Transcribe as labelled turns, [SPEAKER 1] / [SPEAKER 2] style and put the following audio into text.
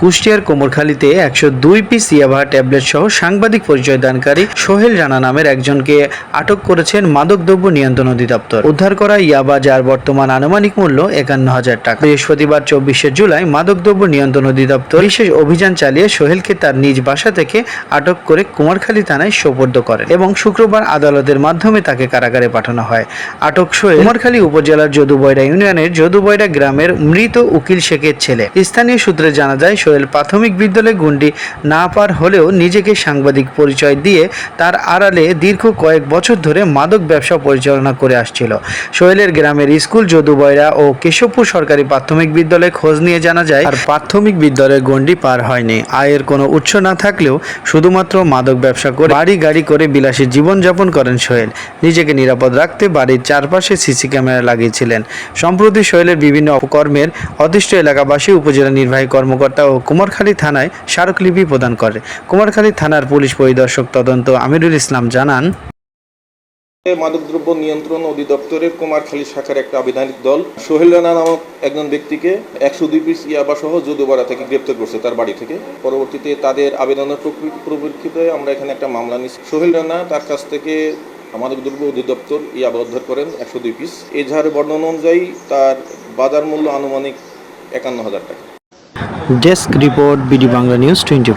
[SPEAKER 1] কুষ্টিয়ার কোমরখালীতে একশো দুই পিস ইয়াবা ট্যাবলেট সহ সাংবাদিক পরিচয় দানকারী সোহেল রানা নামের একজনকে আটক করেছেন মাদকদ্রব্য নিয়ন্ত্রণ অধিদপ্তর। উদ্ধার করা ইয়াবা, যার বর্তমান আনুমানিক মূল্য একান্ন হাজার টাকা। বৃহস্পতিবার চব্বিশে জুলাই মাদকদ্রব্য নিয়ন্ত্রণ অধিদপ্তর বিশেষ অভিযান চালিয়ে সোহেলকে তার নিজ বাসা থেকে আটক করে কুমারখালী থানায় সোপর্দ করেন এবং শুক্রবার আদালতের মাধ্যমে তাকে কারাগারে পাঠানো হয়। আটক সোহেল কুমারখালী উপজেলার যদুবয়রা ইউনিয়নের যদুবয়রা গ্রামের মৃত উকিল শেখের ছেলে। স্থানীয় সূত্রে জানা যায় সোহেল প্রাথমিক বিদ্যালয়ে গুন্ডি না পার হলেও নিজেকে সাংবাদিক পরিচয় দিয়ে তার আড়ালে দীর্ঘ কয়েক বছর ধরে মাদক ব্যবসা পরিচালনা করে আসছিল। সোহেলের গ্রামের স্কুল যদুবয়রা ও কেশবপুর সরকারি প্রাথমিক বিদ্যালয়ে খোঁজ নিয়ে জানা যায়, আর প্রাথমিক বিদ্যালয়ে গন্ডি পার হয়নি। আয়ের কোনো উৎস না থাকলেও শুধুমাত্র মাদক ব্যবসা করে বাড়ি গাড়ি করে বিলাসী জীবনযাপন করেন সোহেল। নিজেকে নিরাপদ রাখতে বাড়ির চারপাশে সিসি ক্যামেরা লাগিয়েছিলেন। সম্প্রতি সোহেলের বিভিন্ন অপকর্মের অতিষ্ঠ এলাকাবাসী, উপজেলা নির্বাহী কর্মকর্তা ও কুমারখালী থানায় স্মারকলিপি প্রদান করে। কুমারখালী থানার পুলিশ পরিদর্শক তদন্ত আমিরুল ইসলাম জানান
[SPEAKER 2] মাদকদ্রব্য নিয়ন্ত্রণ অধিদপ্তরের কুমারখালী শাখার একটা আবিধানিক দল। সোহেল রানা নামক একজন ব্যক্তিকে একশো দুই পিস ইয়াবা সহ যদুবাড়া থেকে গ্রেপ্তার করছে তার বাড়ি থেকে। পরবর্তীতে তাদের আবেদনের প্রকৃ- পরিপ্রেক্ষিতে আমরা এখানে একটা মামলা নিচ্ছি। সোহেল রানা তার কাছ থেকে মাদকদ্রব্য অধিদপ্তর ইয়াবা উদ্ধার করেন একশো দুই পিস। এজাহারের বর্ণনা অনুযায়ী তার বাজার মূল্য আনুমানিক একান্ন হাজার টাকা।
[SPEAKER 1] Desk report BD Bangla news twenty